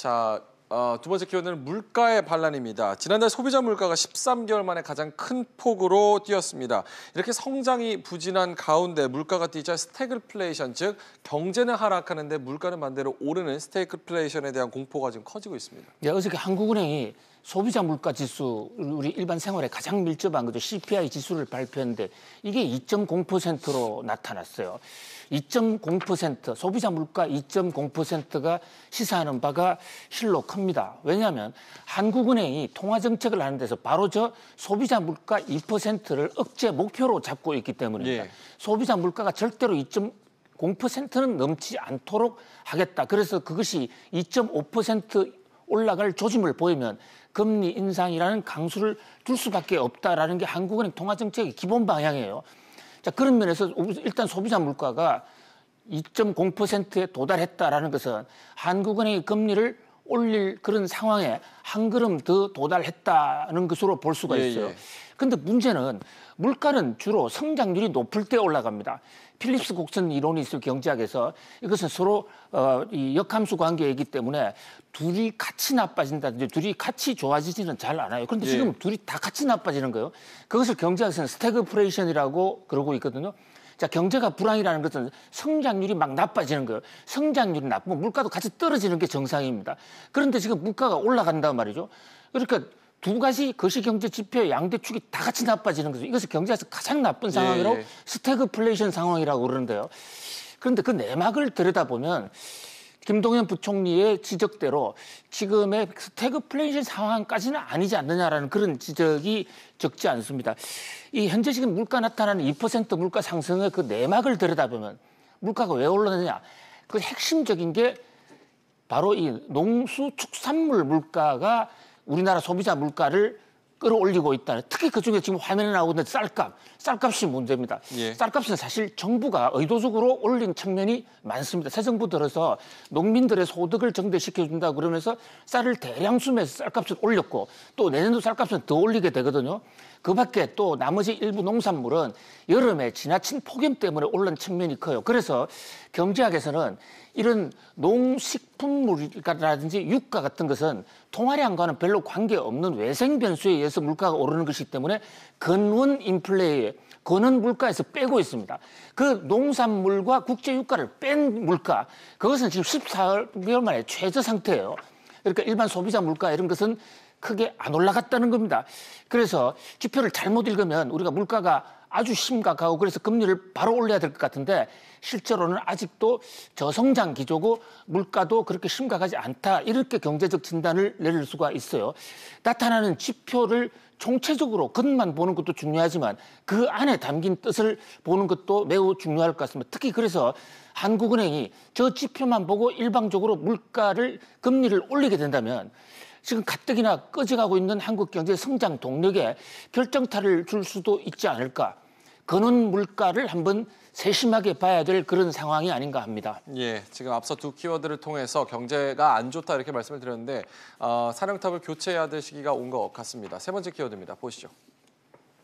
자, 어, 두 번째 키워드는 물가의 반란입니다. 지난달 소비자 물가가 13개월 만에 가장 큰 폭으로 뛰었습니다. 이렇게 성장이 부진한 가운데 물가가 뛰자 스태그플레이션, 즉 경제는 하락하는데 물가는 반대로 오르는 스태그플레이션에 대한 공포가 지금 커지고 있습니다. 네, 어저께 한국은행이 소비자 물가 지수 우리 일반 생활에 가장 밀접한 거죠. CPI 지수를 발표했는데 이게 2.0%로 나타났어요. 2.0% 소비자 물가 2.0%가 시사하는 바가 실로 큽니다. 왜냐하면 한국은행이 통화 정책을 하는 데서 바로 저 소비자 물가 2%를 억제 목표로 잡고 있기 때문입니다. 예. 소비자 물가가 절대로 2.0%는 넘지 않도록 하겠다. 그래서 그것이 2.5% 올라갈 조짐을 보이면 금리 인상이라는 강수를 줄 수밖에 없다라는 게 한국은행 통화 정책의 기본 방향이에요. 자 그런 면에서 일단 소비자 물가가 2.0%에 도달했다라는 것은 한국은행이 금리를 올릴 그런 상황에 한 걸음 더 도달했다는 것으로 볼 수가 예, 있어요. 예. 근데 문제는 물가는 주로 성장률이 높을 때 올라갑니다. 필립스 곡선 이론이 있을 경제학에서 이것은 서로 어, 이 역함수 관계이기 때문에 둘이 같이 나빠진다든지 둘이 같이 좋아지지는 잘 않아요. 그런데 예. 지금 둘이 다 같이 나빠지는 거예요. 그것을 경제학에서는 스태그프레이션이라고 그러고 있거든요. 자, 경제가 불황이라는 것은 성장률이 막 나빠지는 거예요. 성장률이 나쁘면 물가도 같이 떨어지는 게 정상입니다. 그런데 지금 물가가 올라간단 말이죠. 그러니까 두 가지 거시 경제 지표의 양대 축이 다 같이 나빠지는 거죠. 이것을 경제에서 가장 나쁜 상황이라고 예. 스태그플레이션 상황이라고 그러는데요. 그런데 그 내막을 들여다보면 김동연 부총리의 지적대로 지금의 스태그플레이션 상황까지는 아니지 않느냐라는 그런 지적이 적지 않습니다. 이 현재 지금 물가 나타나는 2% 물가 상승의 그 내막을 들여다보면 물가가 왜 올랐느냐? 그 핵심적인 게 바로 이 농수 축산물 물가가 우리나라 소비자 물가를 끌어올리고 있다는 특히 그중에 지금 화면에 나오는 쌀값, 쌀값이 문제입니다. 예. 쌀값은 사실 정부가 의도적으로 올린 측면이 많습니다. 새 정부 들어서 농민들의 소득을 증대시켜준다 그러면서 쌀을 대량 수매해서 쌀값을 올렸고 또 내년도 쌀값은 더 올리게 되거든요. 그 밖에 또 나머지 일부 농산물은 여름에 지나친 폭염 때문에 오른 측면이 커요. 그래서 경제학에서는 이런 농식품물이라든지 유가 같은 것은 통화량과는 별로 관계없는 외생 변수에 의해서 물가가 오르는 것이기 때문에 근원 인플레이에 근원 물가에서 빼고 있습니다. 그 농산물과 국제 유가를 뺀 물가 그것은 지금 14개월 만에 최저 상태예요. 그러니까 일반 소비자 물가 이런 것은 크게 안 올라갔다는 겁니다. 그래서 지표를 잘못 읽으면 우리가 물가가 아주 심각하고 그래서 금리를 바로 올려야 될 것 같은데 실제로는 아직도 저성장 기조고 물가도 그렇게 심각하지 않다 이렇게 경제적 진단을 내릴 수가 있어요. 나타나는 지표를 총체적으로 겉만 보는 것도 중요하지만 그 안에 담긴 뜻을 보는 것도 매우 중요할 것 같습니다. 특히 그래서 한국은행이 저 지표만 보고 일방적으로 물가를 금리를 올리게 된다면 지금 가뜩이나 꺼져가고 있는 한국 경제 성장 동력에 결정타를 줄 수도 있지 않을까. 근원 물가를 한번 세심하게 봐야 될 그런 상황이 아닌가 합니다. 예, 지금 앞서 두 키워드를 통해서 경제가 안 좋다 이렇게 말씀을 드렸는데 어, 사령탑을 교체해야 될 시기가 온 것 같습니다. 세 번째 키워드입니다. 보시죠.